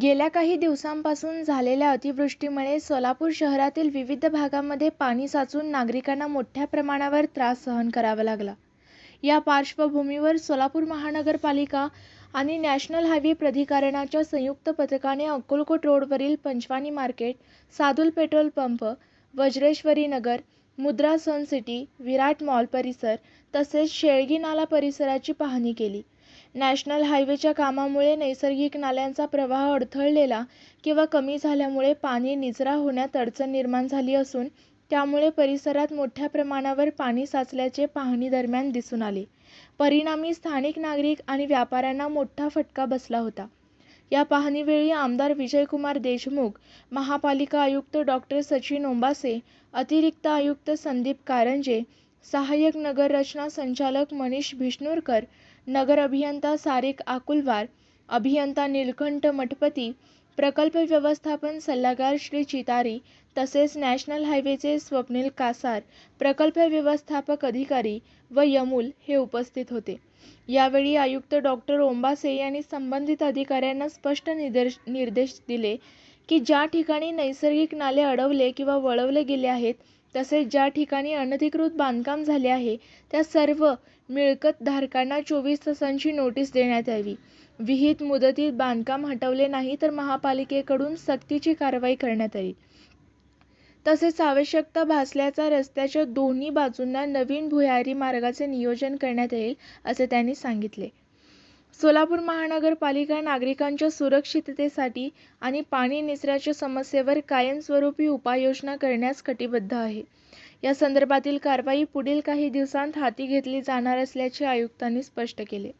गेल्या काही दिवसांपासून झालेल्या अतिवृष्टीमुळे सोलापूर शहरातील विविध भागांमध्ये पाणी साचून नागरिकांना मोठ्या प्रमाणावर त्रास सहन करावा लागला. या पार्श्वभूमीवर सोलापूर महानगरपालिका आणि नॅशनल हायवे प्राधिकरणाच्या संयुक्त पथकाने अक्कलकोट रोडवरील Panchvani market, Sadul petrol pump, Vajreshwari Nagar, Mudra Sun City, विराट मॉल परिसर तसेच शेळगी नाला परिसराची पाहणी केली. नॅशनल हायवेच्या कामामुळे नैसर्गिक नाल्यांचा प्रवाह अडथळलेला किंवा कमी झाल्यामुळे पाणी निचरा होण्यात अडचण निर्माण झाली असून त्यामुळे परिसरात मोठ्या प्रमाणावर पाणी साचल्याचे पाहणीदरम्यान दिसून आले. परिणामी स्थानिक नागरिक आणि व्यापाऱ्यांना मोठा फटका बसला होता. या पाहणीवेळी आमदार विजयकुमार देशमुख, महापालिका आयुक्त डॉ. सचिन ओंबासे, अतिरिक्त आयुक्त संदीप कारंजे, सहाय्यक नगररचना संचालक मनीष भिष्णूरकर नगर अभियंता सारिक आकुलवार, अभियंता नीलकंठ मठपती, प्रकल्प व्यवस्थापन सल्लागार श्री चितारी तसेच नॅशनल हायवेचे स्वप्नील कासार, प्रकल्प व्यवस्थापक अधिकारी व यमुल हे उपस्थित होते. यावेळी आयुक्त डॉक्टर ओंबासे यांनी संबंधित अधिकाऱ्यांना स्पष्ट निर्देश दिले की ज्या ठिकाणी नैसर्गिक नाले अडवले किंवा वळवले गेले आहेत तसेच ज्या ठिकाणी अनधिकृत बांधकाम झाले आहे त्या सर्व मिळकतधारकांना चोवीस तासांची नोटीस देण्यात यावी. विहित मुदतीत बांधकाम हटवले नाही तर महापालिकेकडून सक्तीची कारवाई करण्यात येईल. तसेच आवश्यकता भासल्याचा रस्त्याच्या दोन्ही बाजूंना नवीन भुयारी मार्गाचे नियोजन करण्यात येईल असे त्यांनी सांगितले. सोलापूर महानगरपालिका नागरिकांच्या सुरक्षिततेसाठी आणि पाणी निचऱ्याच्या समस्येवर कायमस्वरूपी उपाययोजना करण्यास कटिबद्ध आहे. या संदर्भातील कारवाई पुढील काही दिवसांत हाती घेतली जाणार असल्याचे आयुक्तांनी स्पष्ट केले.